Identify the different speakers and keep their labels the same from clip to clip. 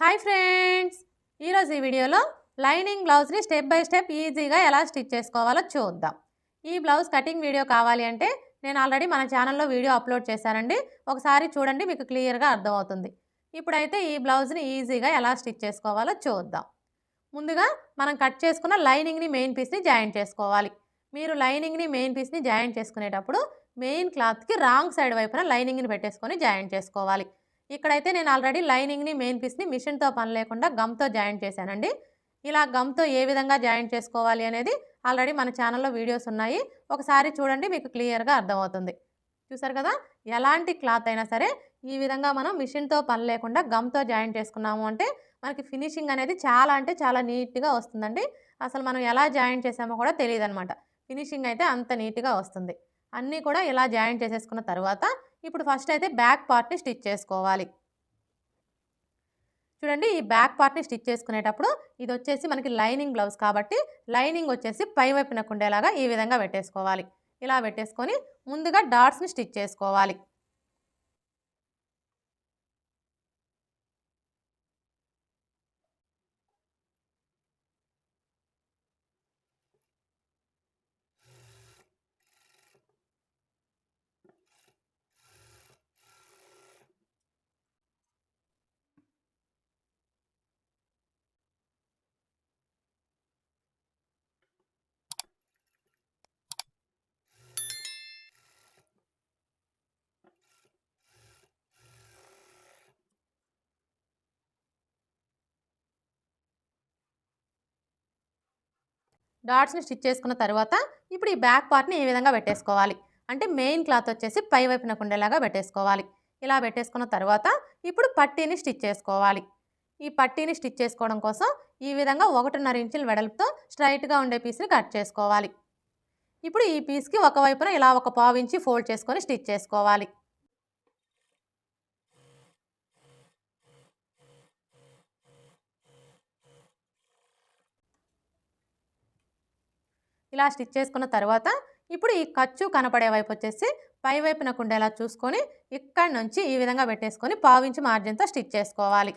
Speaker 1: Hi friends! ఈరోజు ఈ వీడియోలో లైనింగ్ బ్లౌజ్ని స్టెప్ బై స్టెప్ ఈజీగా ఎలా స్టిచ్ చేసుకోవాలో చూద్దాం. ఈ బ్లౌజ్ కటింగ్ వీడియో కావాలి అంటే నేను ఆల్రెడీ మన ఛానల్లో వీడియో అప్లోడ్ చేశానండి. ఒకసారి చూడండి మీకు క్లియర్గా అర్థమవుతుంది. ఇప్పుడైతే ఈ బ్లౌజ్ని ఈజీగా ఎలా స్టిచ్ చేసుకోవాలో చూద్దాం. ముందుగా మనం కట్ చేసుకున్న లైనింగ్ని మెయిన్ పీస్ని జాయింట్ చేసుకోవాలి. మీరు లైనింగ్ని మెయిన్ పీస్ని జాయింట్ చేసుకునేటప్పుడు మెయిన్ క్లాత్కి రాంగ్ సైడ్ వైపున లైనింగ్ని పెట్టేసుకొని జాయింట్ చేసుకోవాలి. ఇక్కడైతే నేను ఆల్రెడీ లైనింగ్ని మెయిన్ పీస్ని మిషన్తో పని లేకుండా గమ్తో జాయింట్ చేశానండి. ఇలా గమ్తో ఏ విధంగా జాయింట్ చేసుకోవాలి అనేది ఆల్రెడీ మన ఛానల్లో వీడియోస్ ఉన్నాయి. ఒకసారి చూడండి మీకు క్లియర్గా అర్థమవుతుంది. చూసారు కదా? ఎలాంటి క్లాత్ అయినా సరే ఈ విధంగా మనం మిషన్తో పని లేకుండా గమ్తో జాయింట్ చేసుకున్నాము అంటే మనకి ఫినిషింగ్ అనేది చాలా అంటే చాలా నీట్గా వస్తుందండి. అసలు మనం ఎలా జాయింట్ చేసామో కూడా తెలియదు అనమాట ఫినిషింగ్ అయితే అంత నీట్గా వస్తుంది. అన్నీ కూడా ఇలా జాయింట్ చేసేసుకున్న తర్వాత ఇప్పుడు ఫస్ట్ అయితే బ్యాక్ పార్ట్ని స్టిచ్ చేసుకోవాలి. చూడండి ఈ బ్యాక్ పార్ట్ని స్టిచ్ చేసుకునేటప్పుడు ఇది వచ్చేసి మనకి లైనింగ్ బ్లౌజ్ కాబట్టి లైనింగ్ వచ్చేసి పై వైపున కుండేలాగా ఈ విధంగా పెట్టేసుకోవాలి. ఇలా పెట్టేసుకొని ముందుగా డాట్స్ని స్టిచ్ చేసుకోవాలి. డాట్స్ని స్టిచ్ చేసుకున్న తర్వాత ఇప్పుడు ఈ బ్యాక్ పార్ట్ని ఏ విధంగా పెట్టేసుకోవాలి? అంటే మెయిన్ క్లాత్ వచ్చేసి పై వైపున కుండేలాగా పెట్టేసుకోవాలి. ఇలా పెట్టేసుకున్న తర్వాత ఇప్పుడు పట్టీని స్టిచ్ చేసుకోవాలి. ఈ పట్టీని స్టిచ్ చేసుకోవడం కోసం ఈ విధంగా ఒకటిన్నర ఇంచుల వెడల్పుతో స్ట్రైట్గా ఉండే పీస్ని కట్ చేసుకోవాలి. ఇప్పుడు ఈ పీస్కి ఒకవైపున ఇలా ఒక పావు ఇంచి ఫోల్డ్ చేసుకొని స్టిచ్ చేసుకోవాలి. ఇలా స్టిచ్ చేసుకున్న తర్వాత ఇప్పుడు ఈ ఖర్చు కనపడే వైపు వచ్చేసి పై వైపునకు ఉండేలా చూసుకొని ఇక్కడి నుంచి ఈ విధంగా పెట్టేసుకొని పావించి మార్జిన్తో స్టిచ్ చేసుకోవాలి.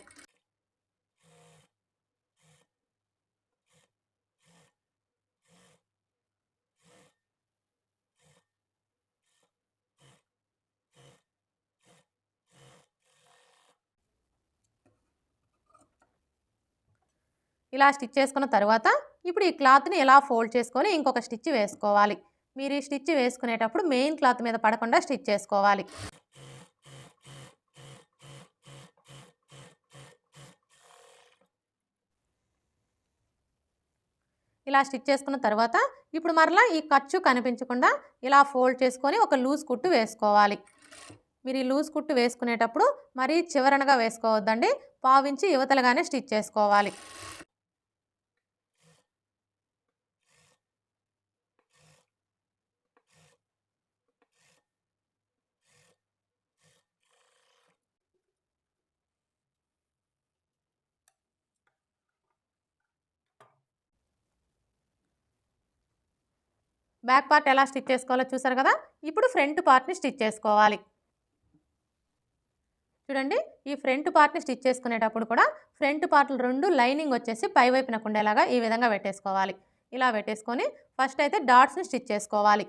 Speaker 1: ఇలా స్టిచ్ చేసుకున్న తర్వాత ఇప్పుడు ఈ క్లాత్ని ఇలా ఫోల్డ్ చేసుకొని ఇంకొక స్టిచ్ వేసుకోవాలి. మీరు ఈ స్టిచ్ వేసుకునేటప్పుడు మెయిన్ క్లాత్ మీద పడకుండా స్టిచ్ చేసుకోవాలి. ఇలా స్టిచ్ చేసుకున్న తర్వాత ఇప్పుడు మరలా ఈ ఖర్చు కనిపించకుండా ఇలా ఫోల్డ్ చేసుకొని ఒక లూజ్ కుట్టు వేసుకోవాలి. మీరు ఈ లూజ్ కుట్టు వేసుకునేటప్పుడు మరీ చివరనగా వేసుకోవద్దండి. పావించి యువతలుగానే స్టిచ్ చేసుకోవాలి. బ్యాక్ పార్ట్ ఎలా స్టిచ్ చేసుకోవాలో చూసారు కదా? ఇప్పుడు ఫ్రంట్ పార్ట్ని స్టిచ్ చేసుకోవాలి. చూడండి ఈ ఫ్రంట్ పార్ట్ని స్టిచ్ చేసుకునేటప్పుడు కూడా ఫ్రంట్ పార్ట్లు రెండు లైనింగ్ వచ్చేసి పై వైపునకు ఉండేలాగా ఈ విధంగా పెట్టేసుకోవాలి. ఇలా పెట్టేసుకొని ఫస్ట్ అయితే డాట్స్ని స్టిచ్ చేసుకోవాలి.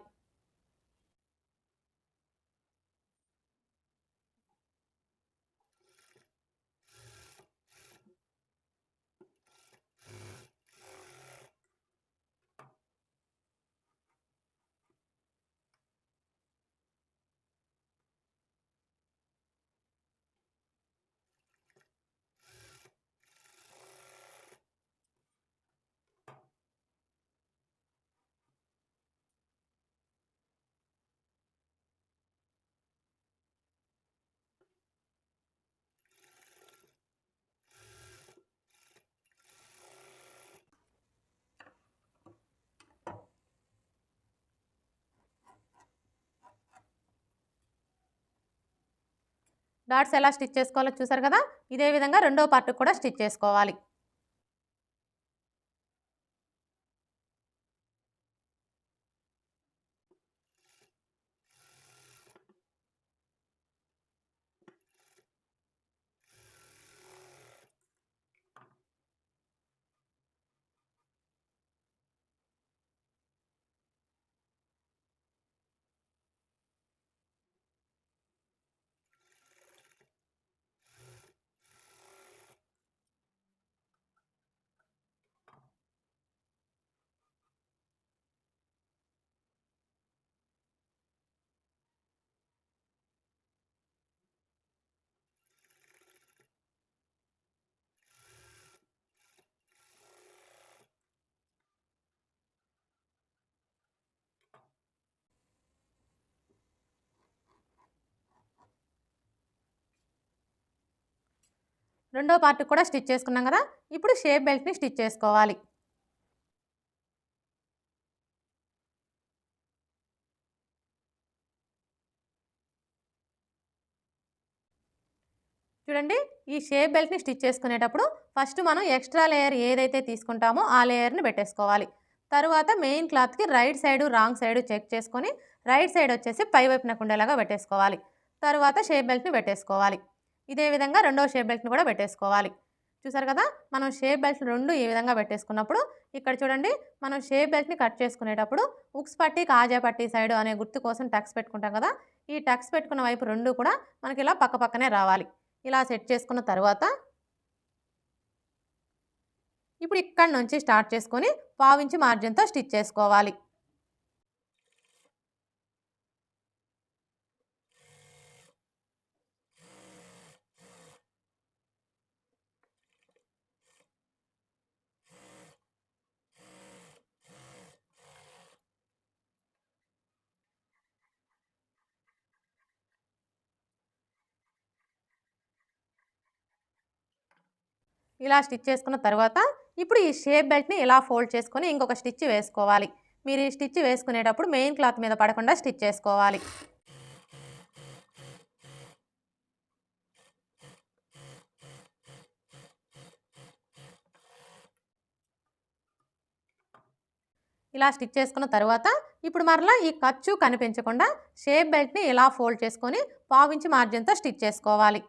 Speaker 1: డాట్స్ ఎలా స్టిచ్ చేసుకోవాలో చూసారు కదా? ఇదే విధంగా రెండో పార్ట్ కూడా స్టిచ్ చేసుకోవాలి. రెండో పార్ట్ కూడా స్టిచ్ చేసుకున్నాం కదా? ఇప్పుడు షేప్ బెల్ట్ని స్టిచ్ చేసుకోవాలి. చూడండి ఈ షేప్ బెల్ట్ని స్టిచ్ చేసుకునేటప్పుడు ఫస్ట్ మనం ఎక్స్ట్రా లేయర్ ఏదైతే తీసుకుంటామో ఆ లేయర్ని పెట్టేసుకోవాలి. తరువాత మెయిన్ క్లాత్కి right side wrong side check చేసుకొని రైట్ సైడ్ వచ్చేసి పై వైపునకు ఉండేలాగా పెట్టేసుకోవాలి. తర్వాత షేప్ బెల్ట్ని పెట్టేసుకోవాలి. ఇదే విధంగా రెండో షేప్ బెల్ట్ని కూడా పెట్టేసుకోవాలి. చూసారు కదా? మనం షేప్ బెల్ట్ రెండు ఈ విధంగా పెట్టేసుకున్నప్పుడు ఇక్కడ చూడండి మనం షేప్ బెల్ట్ని కట్ చేసుకునేటప్పుడు ఉక్స్ పట్టి కాజా పట్టి సైడ్ అనే గుర్తు కోసం టక్స్ పెట్టుకుంటాం కదా? ఈ టక్స్ పెట్టుకున్న వైపు రెండు కూడా మనకి ఇలా పక్క పక్కనే రావాలి. ఇలా సెట్ చేసుకున్న తర్వాత ఇప్పుడు ఇక్కడ నుంచి స్టార్ట్ చేసుకొని పావించి మార్జిన్తో స్టిచ్ చేసుకోవాలి. ఇలా స్టిచ్ చేసుకున్న తర్వాత ఇప్పుడు ఈ షేప్ బెల్ట్ని ఇలా ఫోల్డ్ చేసుకొని ఇంకొక స్టిచ్ వేసుకోవాలి. మీరు ఈ స్టిచ్ వేసుకునేటప్పుడు మెయిన్ క్లాత్ మీద పడకుండా స్టిచ్ చేసుకోవాలి. ఇలా స్టిచ్ చేసుకున్న తర్వాత ఇప్పుడు మరలా ఈ ఖర్చు కనిపించకుండా షేప్ బెల్ట్ని ఇలా ఫోల్డ్ చేసుకొని పావించి మార్జిన్తో స్టిచ్ చేసుకోవాలి.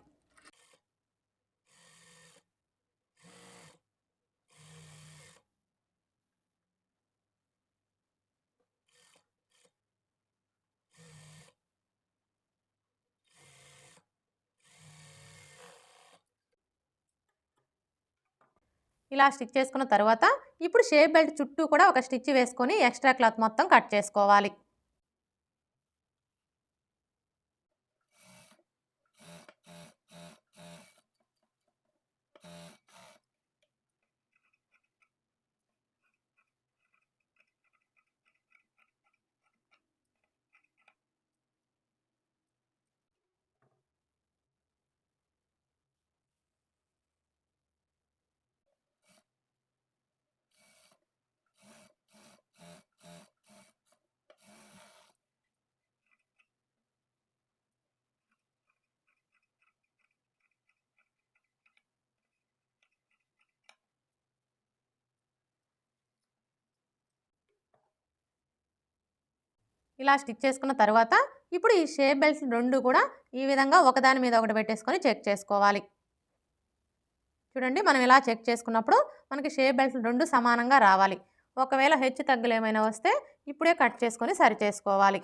Speaker 1: ఇలా స్టిచ్ చేసుకున్న తర్వాత ఇప్పుడు షేప్ బెల్ట్ చుట్టూ కూడా ఒక స్టిచ్ వేసుకొని ఎక్స్ట్రా క్లాత్ మొత్తం కట్ చేసుకోవాలి. ఇలా స్టిచ్ చేసుకున్న తర్వాత ఇప్పుడు ఈ షేప్ బెల్ట్స్ రెండు కూడా ఈ విధంగా ఒకదాని మీద ఒకటి పెట్టేసుకొని చెక్ చేసుకోవాలి. చూడండి మనం ఇలా చెక్ చేసుకున్నప్పుడు మనకి షేప్ బెల్ట్స్ రెండు సమానంగా రావాలి. ఒకవేళ హెచ్చు తగ్గులు ఏమైనా వస్తే ఇప్పుడే కట్ చేసుకొని సరి చేసుకోవాలి.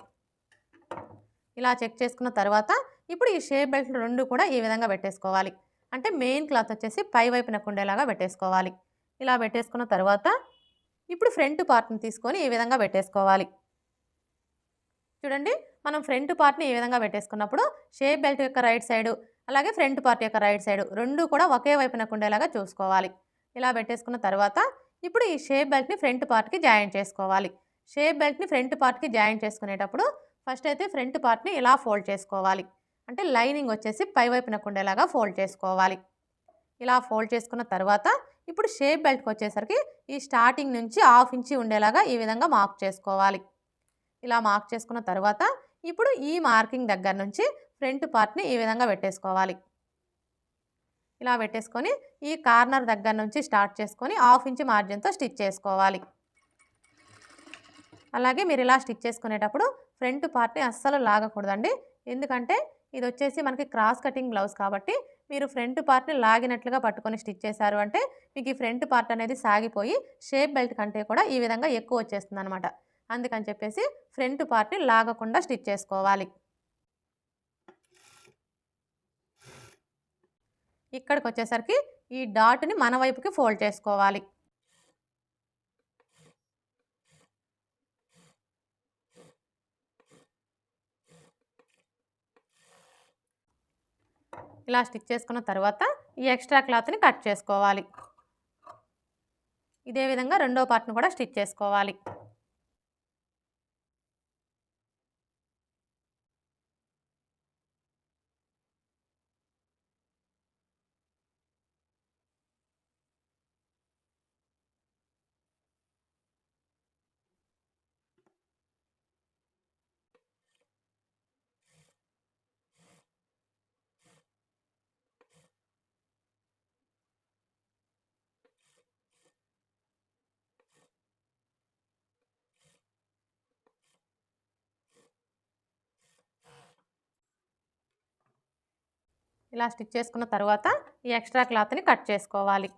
Speaker 1: ఇలా చెక్ చేసుకున్న తర్వాత ఇప్పుడు ఈ షేప్ బెల్ట్లు రెండు కూడా ఈ విధంగా పెట్టేసుకోవాలి. అంటే మెయిన్ క్లాత్ వచ్చేసి పై వైపున కుండేలాగా పెట్టేసుకోవాలి. ఇలా పెట్టేసుకున్న తర్వాత ఇప్పుడు ఫ్రంట్ పార్ట్ని తీసుకొని ఈ విధంగా పెట్టేసుకోవాలి. చూడండి మనం ఫ్రంట్ పార్ట్ని ఈ విధంగా పెట్టేసుకున్నప్పుడు షేప్ బెల్ట్ యొక్క రైట్ సైడు అలాగే ఫ్రంట్ పార్ట్ యొక్క రైట్ సైడు రెండు కూడా ఒకే వైపునకు ఉండేలాగా చూసుకోవాలి. ఇలా పెట్టేసుకున్న తర్వాత ఇప్పుడు ఈ షేప్ బెల్ట్ని ఫ్రంట్ పార్ట్కి జాయింట్ చేసుకోవాలి. షేప్ బెల్ట్ని ఫ్రంట్ పార్ట్కి జాయింట్ చేసుకునేటప్పుడు ఫస్ట్ అయితే ఫ్రంట్ పార్ట్ని ఇలా ఫోల్డ్ చేసుకోవాలి. అంటే లైనింగ్ వచ్చేసి పై వైపునకు ఉండేలాగా ఫోల్డ్ చేసుకోవాలి. ఇలా ఫోల్డ్ చేసుకున్న తర్వాత ఇప్పుడు షేప్ బెల్ట్కి వచ్చేసరికి ఈ స్టార్టింగ్ నుంచి హాఫ్ ఇంచి ఉండేలాగా ఈ విధంగా మార్క్ చేసుకోవాలి. ఇలా మార్క్ చేసుకున్న తర్వాత ఇప్పుడు ఈ మార్కింగ్ దగ్గర నుంచి ఫ్రంట్ పార్ట్ని ఈ విధంగా పెట్టేసుకోవాలి. ఇలా పెట్టేసుకొని ఈ కార్నర్ దగ్గర నుంచి స్టార్ట్ చేసుకొని హాఫ్ ఇంచ్ మార్జిన్తో స్టిచ్ చేసుకోవాలి. అలాగే మీరు ఇలా స్టిచ్ చేసుకునేటప్పుడు ఫ్రంట్ పార్ట్ని అస్సలు లాగకూడదండి. ఎందుకంటే ఇది వచ్చేసి మనకి క్రాస్ కటింగ్ బ్లౌజ్ కాబట్టి మీరు ఫ్రంట్ పార్ట్ని లాగినట్లుగా పట్టుకొని స్టిచ్ చేశారు అంటే మీకు ఈ ఫ్రంట్ పార్ట్ అనేది సాగిపోయి షేప్ బెల్ట్ కంటే కూడా ఈ విధంగా ఎక్కువ వచ్చేస్తుంది అనమాట అందుకని చెప్పేసి ఫ్రంట్ పార్ట్ని లాగకుండా స్టిచ్ చేసుకోవాలి. ఇక్కడికి వచ్చేసరికి ఈ డాట్ని మన వైపుకి ఫోల్డ్ చేసుకోవాలి. ఇలా స్టిచ్ చేసుకున్న తర్వాత ఈ ఎక్స్ట్రా క్లాత్ని కట్ చేసుకోవాలి. ఇదే విధంగా రెండో పార్ట్ని కూడా స్టిచ్ చేసుకోవాలి. ఇలా స్టిచ్ చేసుకున్న తర్వాత ఈ ఎక్స్ట్రా క్లాత్ని కట్ చేసుకోవాలి.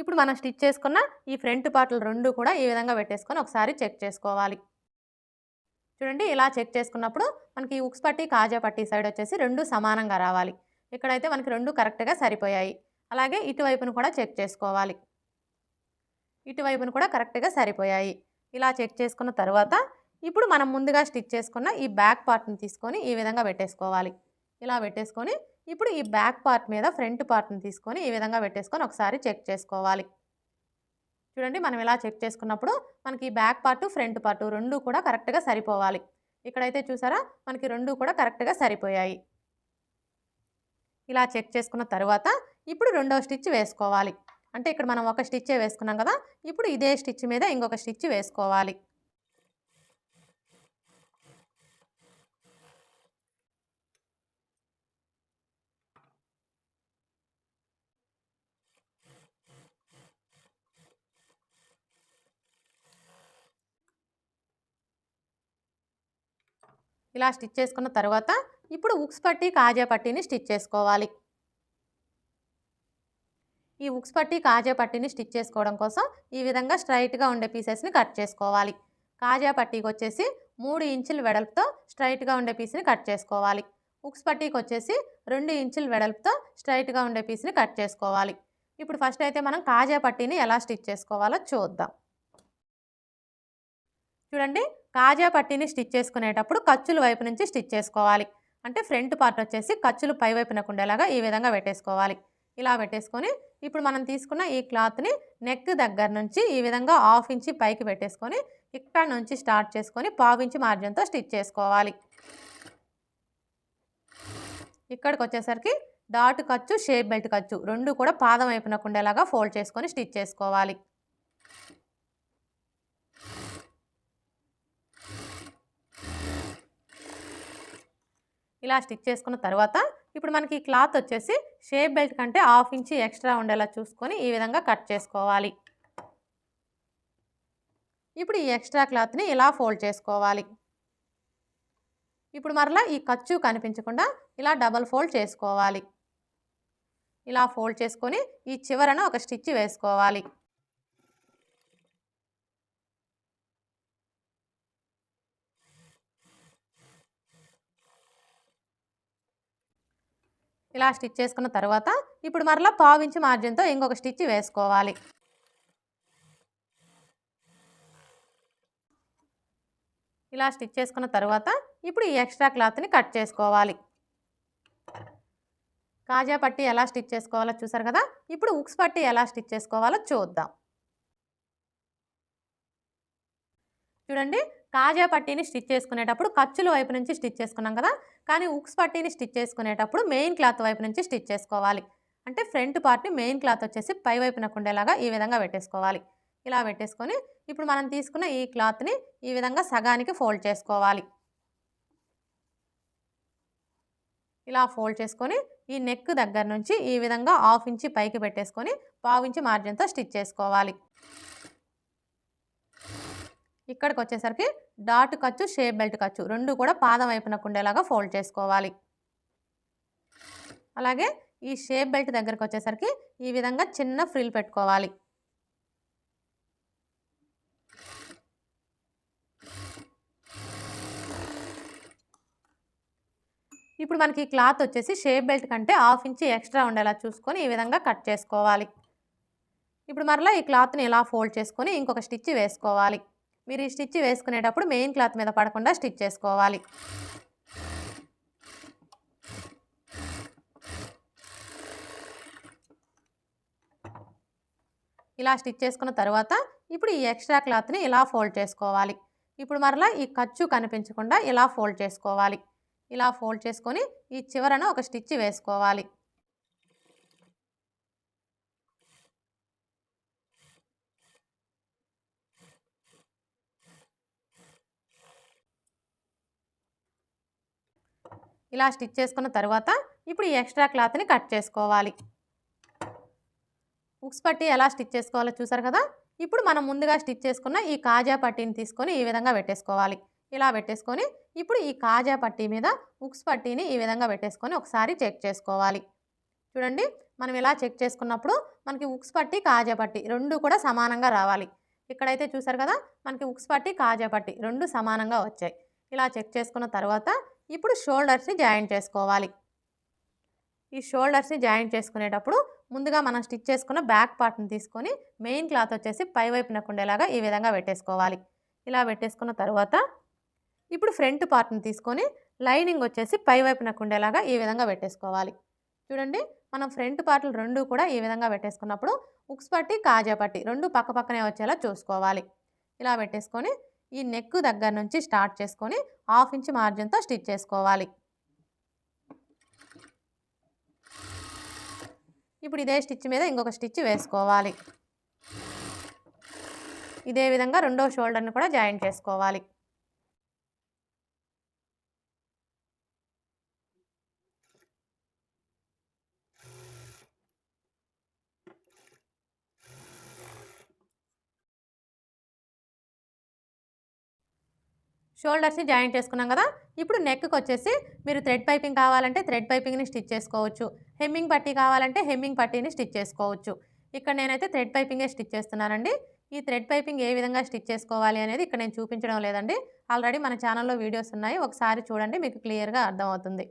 Speaker 1: ఇప్పుడు మనం స్టిచ్ చేసుకున్న ఈ ఫ్రంట్ పార్ట్లు రెండు కూడా ఈ విధంగా పెట్టేసుకొని ఒకసారి చెక్ చేసుకోవాలి. చూడండి ఇలా చెక్ చేసుకున్నప్పుడు మనకి ఉక్స్ పట్టి కాజా పట్టి సైడ్ వచ్చేసి రెండు సమానంగా రావాలి. ఇక్కడైతే మనకి రెండు కరెక్ట్గా సరిపోయాయి. అలాగే ఇటువైపును కూడా చెక్ చేసుకోవాలి. ఇటువైపును కూడా కరెక్ట్గా సరిపోయాయి. ఇలా చెక్ చేసుకున్న తర్వాత ఇప్పుడు మనం ముందుగా స్టిచ్ చేసుకున్న ఈ బ్యాక్ పార్ట్ని తీసుకొని ఈ విధంగా పెట్టేసుకోవాలి. ఇలా పెట్టేసుకొని ఇప్పుడు ఈ బ్యాక్ పార్ట్ మీద ఫ్రంట్ పార్ట్ని తీసుకొని ఈ విధంగా పెట్టేసుకొని ఒకసారి చెక్ చేసుకోవాలి. చూడండి మనం ఇలా చెక్ చేసుకున్నప్పుడు మనకి ఈ బ్యాక్ పార్ట్ ఫ్రంట్ పార్ట్ రెండు కూడా కరెక్ట్గా సరిపోవాలి. ఇక్కడైతే చూసారా మనకి రెండు కూడా కరెక్ట్గా సరిపోయాయి. ఇలా చెక్ చేసుకున్న తర్వాత ఇప్పుడు రెండవ స్టిచ్ వేసుకోవాలి. అంటే ఇక్కడ మనం ఒక స్టిచ్చే వేసుకున్నాం కదా ఇప్పుడు ఇదే స్టిచ్ మీద ఇంకొక స్టిచ్ వేసుకోవాలి. ఇలా స్టిచ్ చేసుకున్న తర్వాత ఇప్పుడు ఉక్స్ పట్టి కాజా పట్టీని స్టిచ్ చేసుకోవాలి. ఈ ఉక్స్ పట్టి కాజా పట్టీని స్టిచ్ చేసుకోవడం కోసం ఈ విధంగా స్ట్రైట్గా ఉండే పీసెస్ని కట్ చేసుకోవాలి. కాజా పట్టీకి వచ్చేసి మూడు ఇంచుల వెడల్పుతో స్ట్రైట్గా ఉండే పీస్ని కట్ చేసుకోవాలి. ఉక్స్ పట్టీకి వచ్చేసి రెండు ఇంచుల వెడల్పుతో స్ట్రైట్గా ఉండే పీస్ని కట్ చేసుకోవాలి. ఇప్పుడు ఫస్ట్ అయితే మనం కాజా పట్టీని ఎలా స్టిచ్ చేసుకోవాలో చూద్దాం. చూడండి కాజా పట్టీని స్టిచ్ చేసుకునేటప్పుడు ఖర్చుల వైపు నుంచి స్టిచ్ చేసుకోవాలి. అంటే ఫ్రంట్ పార్ట్ వచ్చేసి ఖర్చులు పై వైపునకు ఉండేలాగా ఈ విధంగా పెట్టేసుకోవాలి. ఇలా పెట్టేసుకొని ఇప్పుడు మనం తీసుకున్న ఈ క్లాత్ని నెక్ దగ్గర నుంచి ఈ విధంగా హాఫ్ ఇంచి పైకి పెట్టేసుకొని ఇక్కడ నుంచి స్టార్ట్ చేసుకొని పావించి మార్జిన్తో స్టిచ్ చేసుకోవాలి. ఇక్కడికి వచ్చేసరికి డాట్ ఖర్చు షేప్ బెల్ట్ ఖర్చు రెండు కూడా పాదం వైపునకు ఉండేలాగా ఫోల్డ్ చేసుకొని స్టిచ్ చేసుకోవాలి. ఇలా స్టిచ్ చేసుకున్న తర్వాత ఇప్పుడు మనకి క్లాత్ వచ్చేసి షేప్ బెల్ట్ కంటే హాఫ్ ఇంచి ఎక్స్ట్రా ఉండేలా చూసుకొని ఈ విధంగా కట్ చేసుకోవాలి. ఇప్పుడు ఈ ఎక్స్ట్రా క్లాత్ని ఇలా ఫోల్డ్ చేసుకోవాలి. ఇప్పుడు మరలా ఈ ఖర్చు కనిపించకుండా ఇలా డబల్ ఫోల్డ్ చేసుకోవాలి. ఇలా ఫోల్డ్ చేసుకొని ఈ చివరన ఒక స్టిచ్ వేసుకోవాలి. ఇలా స్టిచ్ చేసుకున్న తర్వాత ఇప్పుడు మరలా పావించి మార్జిన్తో ఇంకొక స్టిచ్ వేసుకోవాలి. ఇలా స్టిచ్ చేసుకున్న తర్వాత ఇప్పుడు ఈ ఎక్స్ట్రా క్లాత్ని కట్ చేసుకోవాలి. కాజా పట్టి ఎలా స్టిచ్ చేసుకోవాలో చూసారు కదా? ఇప్పుడు ఉక్స్ పట్టి ఎలా స్టిచ్ చేసుకోవాలో చూద్దాం. చూడండి కాజా పట్టీని స్టిచ్ చేసుకునేటప్పుడు ఖర్చుల వైపు నుంచి స్టిచ్ చేసుకున్నాం కదా? కానీ ఉక్స్ పట్టీని స్టిచ్ చేసుకునేటప్పుడు మెయిన్ క్లాత్ వైపు నుంచి స్టిచ్ చేసుకోవాలి. అంటే ఫ్రంట్ పార్ట్ని మెయిన్ క్లాత్ వచ్చేసి పై వైపునకు ఉండేలాగా ఈ విధంగా పెట్టేసుకోవాలి. ఇలా పెట్టేసుకొని ఇప్పుడు మనం తీసుకున్న ఈ క్లాత్ని ఈ విధంగా సగానికి ఫోల్డ్ చేసుకోవాలి. ఇలా ఫోల్డ్ చేసుకొని ఈ నెక్ దగ్గర నుంచి ఈ విధంగా హాఫ్ ఇంచి పైకి పెట్టేసుకొని పావు ఇంచి మార్జిన్తో స్టిచ్ చేసుకోవాలి. ఇక్కడికి వచ్చేసరికి డాట్ ఖర్చు షేప్ బెల్ట్ ఖర్చు రెండు కూడా పాదం వైపునకు ఉండేలాగా ఫోల్డ్ చేసుకోవాలి. అలాగే ఈ షేప్ బెల్ట్ దగ్గరకు వచ్చేసరికి ఈ విధంగా చిన్న ఫ్రిల్ పెట్టుకోవాలి. ఇప్పుడు మనకి ఈ క్లాత్ వచ్చేసి షేప్ బెల్ట్ కంటే హాఫ్ ఇంచి ఎక్స్ట్రా ఉండేలా చూసుకొని ఈ విధంగా కట్ చేసుకోవాలి. ఇప్పుడు మరలా ఈ క్లాత్ని ఇలా ఫోల్డ్ చేసుకొని ఇంకొక స్టిచ్ వేసుకోవాలి. మీరు ఈ స్టిచ్ వేసుకునేటప్పుడు మెయిన్ క్లాత్ మీద పడకుండా స్టిచ్ చేసుకోవాలి. ఇలా స్టిచ్ చేసుకున్న తర్వాత ఇప్పుడు ఈ ఎక్స్ట్రా క్లాత్ని ఇలా ఫోల్డ్ చేసుకోవాలి. ఇప్పుడు మరలా ఈ ఖర్చు కనిపించకుండా ఇలా ఫోల్డ్ చేసుకోవాలి. ఇలా ఫోల్డ్ చేసుకొని ఈ చివరన ఒక స్టిచ్ వేసుకోవాలి. ఇలా స్టిచ్ చేసుకున్న తర్వాత ఇప్పుడు ఈ ఎక్స్ట్రా క్లాత్ని కట్ చేసుకోవాలి. ఉక్స్ పట్టి ఎలా స్టిచ్ చేసుకోవాలో చూసారు కదా? ఇప్పుడు మనం ముందుగా స్టిచ్ చేసుకున్న ఈ కాజా పట్టీని తీసుకొని ఈ విధంగా పెట్టేసుకోవాలి. ఇలా పెట్టేసుకొని ఇప్పుడు ఈ కాజా పట్టీ మీద ఉక్స్ పట్టీని ఈ విధంగా పెట్టేసుకొని ఒకసారి చెక్ చేసుకోవాలి. చూడండి మనం ఇలా చెక్ చేసుకున్నప్పుడు మనకి ఉక్స్ పట్టి కాజా పట్టి రెండు కూడా సమానంగా రావాలి. ఇక్కడైతే చూసారు కదా మనకి ఉక్స్ పట్టి కాజా పట్టి రెండు సమానంగా వచ్చాయి. ఇలా చెక్ చేసుకున్న తర్వాత ఇప్పుడు షోల్డర్స్ని జాయింట్ చేసుకోవాలి. ఈ షోల్డర్స్ని జాయింట్ చేసుకునేటప్పుడు ముందుగా మనం స్టిచ్ చేసుకున్న బ్యాక్ పార్ట్ని తీసుకొని మెయిన్ క్లాత్ వచ్చేసి పై వైపునకు ఉండేలాగా ఈ విధంగా పెట్టేసుకోవాలి. ఇలా పెట్టేసుకున్న తర్వాత ఇప్పుడు ఫ్రంట్ పార్ట్ని తీసుకొని లైనింగ్ వచ్చేసి పై వైపునకు ఉండేలాగా ఈ విధంగా పెట్టేసుకోవాలి. చూడండి మనం ఫ్రంట్ పార్ట్లు రెండు కూడా ఈ విధంగా పెట్టేసుకున్నప్పుడు ఉక్స్ పట్టి కాజా పట్టి రెండు పక్క పక్కనే వచ్చేలా చూసుకోవాలి. ఇలా పెట్టేసుకొని ఈ నెక్ దగ్గర నుంచి స్టార్ట్ చేసుకొని హాఫ్ ఇంచ్ మార్జిన్తో స్టిచ్ చేసుకోవాలి. ఇప్పుడు ఇదే స్టిచ్ మీద ఇంకొక స్టిచ్ వేసుకోవాలి. ఇదే విధంగా రెండో షోల్డర్ని కూడా జాయిన్ చేసుకోవాలి. షోల్డర్స్ని జాయింట్ చేసుకున్నాం కదా ఇప్పుడు నెక్కి వచ్చేసి మీరు థ్రెడ్ పైపింగ్ కావాలంటే థ్రెడ్ పైపింగ్ని స్టిచ్ చేసుకోవచ్చు. హెమ్మింగ్ పట్టీ కావాలంటే హెమ్మింగ్ పట్టీని స్టిచ్ చేసుకోవచ్చు. ఇక్కడ నేనైతే థ్రెడ్ పైపింగే స్టిచ్ చేస్తున్నానండి. ఈ థ్రెడ్ పైపింగ్ ఏ విధంగా స్టిచ్ చేసుకోవాలి అనేది ఇక్కడ నేను చూపించడం లేదండి. ఆల్రెడీ మన ఛానల్లో వీడియోస్ ఉన్నాయి. ఒకసారి చూడండి మీకు క్లియర్గా అర్థమవుతుంది.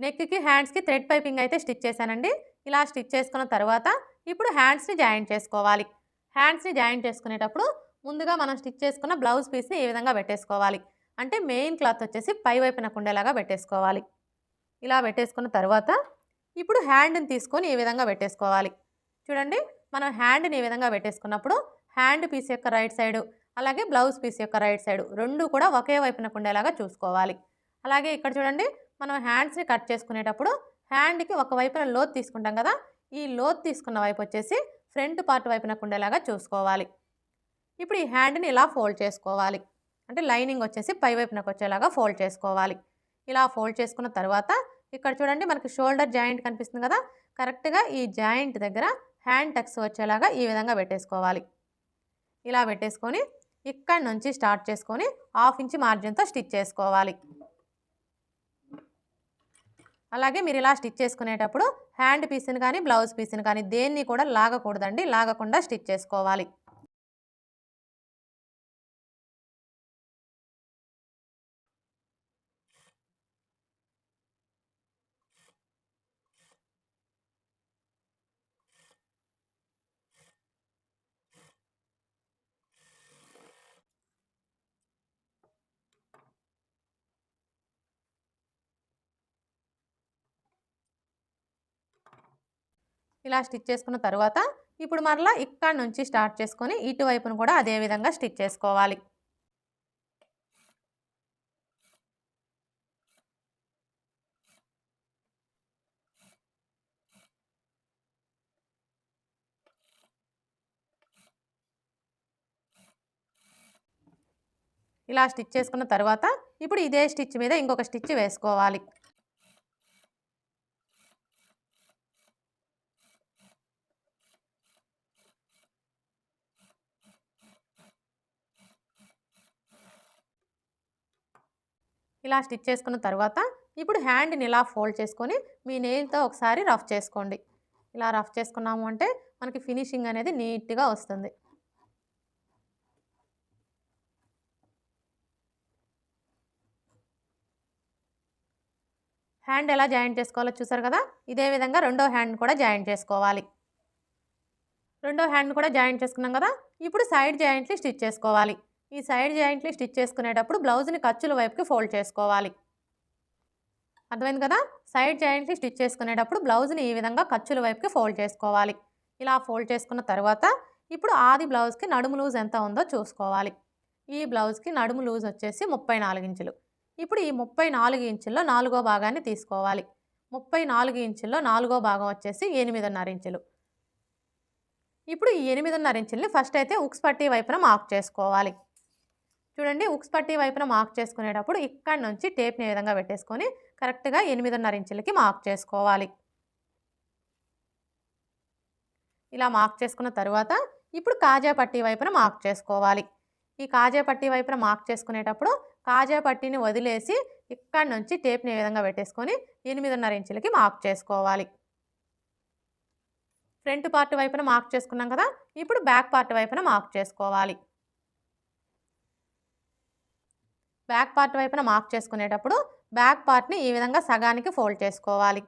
Speaker 1: నెక్కి హ్యాండ్స్కి థ్రెడ్ పైపింగ్ అయితే స్టిచ్ చేశానండి. ఇలా స్టిచ్ చేసుకున్న తర్వాత ఇప్పుడు హ్యాండ్స్ని జాయింట్ చేసుకోవాలి. హ్యాండ్స్ని జాయింట్ చేసుకునేటప్పుడు ముందుగా మనం స్టిచ్ చేసుకున్న బ్లౌజ్ పీస్ని ఈ విధంగా పెట్టేసుకోవాలి? అంటే మెయిన్ క్లాత్ వచ్చేసి పై వైపున కుండేలాగా పెట్టేసుకోవాలి. ఇలా పెట్టేసుకున్న తర్వాత ఇప్పుడు హ్యాండ్ని తీసుకొని ఈ విధంగా పెట్టేసుకోవాలి? చూడండి మనం హ్యాండ్ని ఈ విధంగా పెట్టేసుకున్నప్పుడు హ్యాండ్ పీస్ యొక్క రైట్ సైడు అలాగే బ్లౌజ్ పీస్ యొక్క రైట్ సైడు రెండు కూడా ఒకే వైపున కుండేలాగా చూసుకోవాలి. అలాగే ఇక్కడ చూడండి మనం హ్యాండ్స్ని కట్ చేసుకునేటప్పుడు హ్యాండ్కి ఒక వైపున లోత్ తీసుకుంటాం కదా ఈ లోత్ తీసుకున్న వైపు వచ్చేసి ఫ్రంట్ పార్ట్ వైపున ఉండేలాగా చూసుకోవాలి. ఇప్పుడు ఈ హ్యాండ్ని ఇలా ఫోల్డ్ చేసుకోవాలి. అంటే లైనింగ్ వచ్చేసి పైవైపునకు వచ్చేలాగా ఫోల్డ్ చేసుకోవాలి. ఇలా ఫోల్డ్ చేసుకున్న తర్వాత ఇక్కడ చూడండి మనకి షోల్డర్ జాయింట్ కనిపిస్తుంది కదా కరెక్ట్గా ఈ జాయింట్ దగ్గర హ్యాండ్ టక్స్ వచ్చేలాగా ఈ విధంగా పెట్టేసుకోవాలి. ఇలా పెట్టేసుకొని ఇక్కడ నుంచి స్టార్ట్ చేసుకొని హాఫ్ ఇంచ్ మార్జిన్తో స్టిచ్ చేసుకోవాలి. అలాగే మీరు ఇలా స్టిచ్ చేసుకునేటప్పుడు హ్యాండ్ పీస్ని కానీ బ్లౌజ్ పీస్ని కానీ దేన్ని కూడా లాగకూడదండి. లాగకుండా స్టిచ్ చేసుకోవాలి. ఇలా స్టిచ్ చేసుకున్న తర్వాత ఇప్పుడు మరలా ఇక్కడ నుంచి స్టార్ట్ చేసుకొని ఇటువైపును కూడా అదే విధంగా స్టిచ్ చేసుకోవాలి. ఇలా స్టిచ్ చేసుకున్న తర్వాత ఇప్పుడు ఇదే స్టిచ్ మీద ఇంకొక స్టిచ్ వేసుకోవాలి. ఇలా స్టిచ్ చేసుకున్న తర్వాత ఇప్పుడు హ్యాండ్ని ఇలా ఫోల్డ్ చేసుకొని మీ నెయిల్తో ఒకసారి రఫ్ చేసుకోండి. ఇలా రఫ్ చేసుకున్నాము అంటే మనకి ఫినిషింగ్ అనేది నీట్గా వస్తుంది. హ్యాండ్ ఎలా జాయింట్ చేసుకోవాలో చూసారు కదా? ఇదే విధంగా రెండో హ్యాండ్ కూడా జాయింట్ చేసుకోవాలి. రెండో హ్యాండ్ కూడా జాయింట్ చేసుకున్నాం కదా? ఇప్పుడు సైడ్ జాయింట్లీ స్టిచ్ చేసుకోవాలి. ఈ సైడ్ జాయింట్లీ స్టిచ్ చేసుకునేటప్పుడు బ్లౌజ్ని ఖర్చుల వైపుకి ఫోల్డ్ చేసుకోవాలి. అర్థమైంది కదా? సైడ్ జాయింట్లీ స్టిచ్ చేసుకునేటప్పుడు బ్లౌజ్ని ఈ విధంగా ఖర్చుల వైపుకి ఫోల్డ్ చేసుకోవాలి. ఇలా ఫోల్డ్ చేసుకున్న తర్వాత ఇప్పుడు ఆది బ్లౌజ్కి నడుము లూజ్ ఎంత ఉందో చూసుకోవాలి. ఈ బ్లౌజ్కి నడుము లూజ్ వచ్చేసి ముప్పై నాలుగు ఇంచులు. ఇప్పుడు ఈ ముప్పై నాలుగు ఇంచుల్లో నాలుగో భాగాన్ని తీసుకోవాలి. ముప్పై నాలుగు ఇంచుల్లో నాలుగో భాగం వచ్చేసి ఎనిమిదిన్నర ఇంచులు. ఇప్పుడు ఈ ఎనిమిదిన్నర ఇంచుల్ని ఫస్ట్ అయితే ఉక్స్ పట్టీ వైపున మార్క్ చేసుకోవాలి. చూడండి ఉక్స్ పట్టీ వైపున మార్క్ చేసుకునేటప్పుడు ఇక్కడ నుంచి టేప్ని ఈ విధంగా పెట్టేసుకొని కరెక్ట్గా ఎనిమిదిన్నర ఇంచులకి మార్క్ చేసుకోవాలి. ఇలా మార్క్ చేసుకున్న తర్వాత ఇప్పుడు కాజా పట్టీ వైపున మార్క్ చేసుకోవాలి. ఈ కాజా పట్టీ వైపున మార్క్ చేసుకునేటప్పుడు కాజా పట్టీని వదిలేసి ఇక్కడ నుంచి టేప్ని ఈ విధంగా పెట్టేసుకొని ఎనిమిదిన్నర ఇంచులకి మార్క్ చేసుకోవాలి. ఫ్రంట్ పార్ట్ వైపున మార్క్ చేసుకున్నాం కదా ఇప్పుడు బ్యాక్ పార్ట్ వైపున మార్క్ చేసుకోవాలి. బ్యాక్ పార్ట్ వైపున మార్క్ చేసుకునేటప్పుడు బ్యాక్ పార్ట్ని ఈ విధంగా సగానికి ఫోల్డ్ చేసుకోవాలి.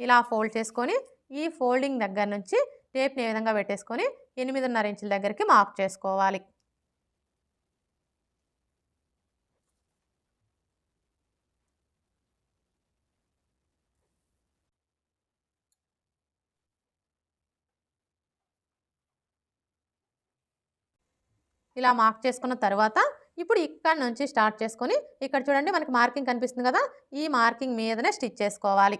Speaker 1: ఇలా ఫోల్డ్ చేసుకొని ఈ ఫోల్డింగ్ దగ్గర నుంచి టేప్ని ఏ విధంగా పెట్టేసుకొని ఎనిమిదిన్నర ఇంచుల దగ్గరికి మార్క్ చేసుకోవాలి. ఇలా మార్క్ చేసుకున్న తర్వాత ఇప్పుడు ఇక్కడ నుంచి స్టార్ట్ చేసుకొని ఇక్కడ చూడండి మనకి మార్కింగ్ కనిపిస్తుంది కదా ఈ మార్కింగ్ మీదనే స్టిచ్ చేసుకోవాలి.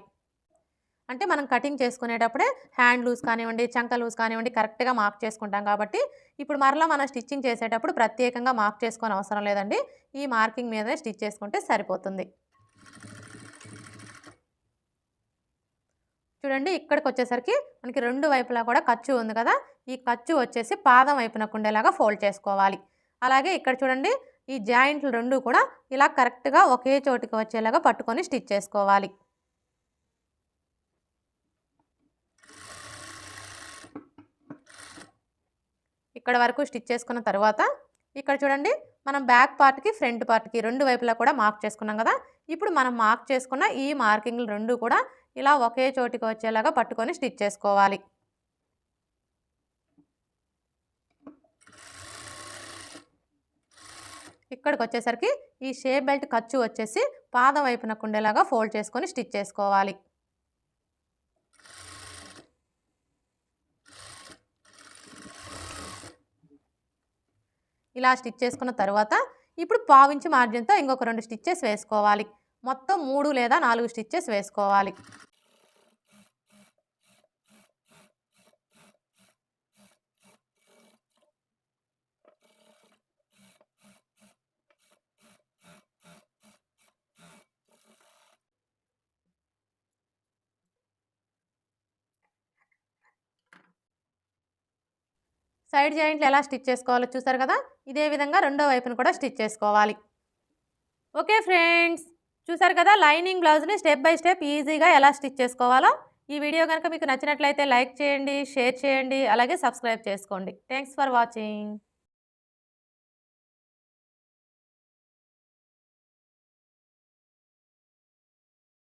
Speaker 1: అంటే మనం కటింగ్ చేసుకునేటప్పుడే హ్యాండ్ లూజ్ కానివ్వండి చంక లూజ్ కానివ్వండి కరెక్ట్గా మార్క్ చేసుకుంటాం కాబట్టి ఇప్పుడు మరలా మనం స్టిచ్చింగ్ చేసేటప్పుడు ప్రత్యేకంగా మార్క్ చేసుకోని అవసరం లేదండి. ఈ మార్కింగ్ మీదనే స్టిచ్ చేసుకుంటే సరిపోతుంది. చూడండి ఇక్కడికి వచ్చేసరికి మనకి రెండు వైపులా కూడా ఖర్చు ఉంది కదా ఈ ఖర్చు వచ్చేసి పాదం వైపునకు ఉండేలాగా ఫోల్డ్ చేసుకోవాలి. అలాగే ఇక్కడ చూడండి ఈ జాయింట్లు రెండు కూడా ఇలా కరెక్ట్గా ఒకే చోటికి వచ్చేలాగా పట్టుకొని స్టిచ్ చేసుకోవాలి. ఇక్కడ వరకు స్టిచ్ చేసుకున్న తర్వాత ఇక్కడ చూడండి మనం బ్యాక్ పార్ట్కి ఫ్రంట్ పార్ట్కి రెండు వైపులా కూడా మార్క్ చేసుకున్నాం కదా ఇప్పుడు మనం మార్క్ చేసుకున్న ఈ మార్కింగ్లు రెండు కూడా ఇలా ఒకే చోటికి వచ్చేలాగా పట్టుకొని స్టిచ్ చేసుకోవాలి. ఇక్కడికి వచ్చేసరికి ఈ షేప్ బెల్ట్ ఖర్చు వచ్చేసి పాదం వైపున ఉండేలాగా ఫోల్డ్ చేసుకొని స్టిచ్ చేసుకోవాలి. ఇలా స్టిచ్ చేసుకున్న తర్వాత ఇప్పుడు పావించి మార్జిన్తో ఇంకొక రెండు స్టిచ్చెస్ వేసుకోవాలి. మొత్తం మూడు లేదా నాలుగు స్టిచ్చెస్ వేసుకోవాలి. సైడ్ జాయింట్లు ఎలా స్టిచ్ చేసుకోవాలో చూసారు కదా? ఇదే విధంగా రెండో వైపును కూడా స్టిచ్ చేసుకోవాలి. ఓకే ఫ్రెండ్స్ చూసారు కదా? లైనింగ్ బ్లౌజ్ని స్టెప్ బై స్టెప్ ఈజీగా ఎలా స్టిచ్ చేసుకోవాలో. ఈ వీడియో కనుక మీకు నచ్చినట్లయితే లైక్ చేయండి షేర్ చేయండి అలాగే సబ్స్క్రైబ్ చేసుకోండి. Thanks for watching.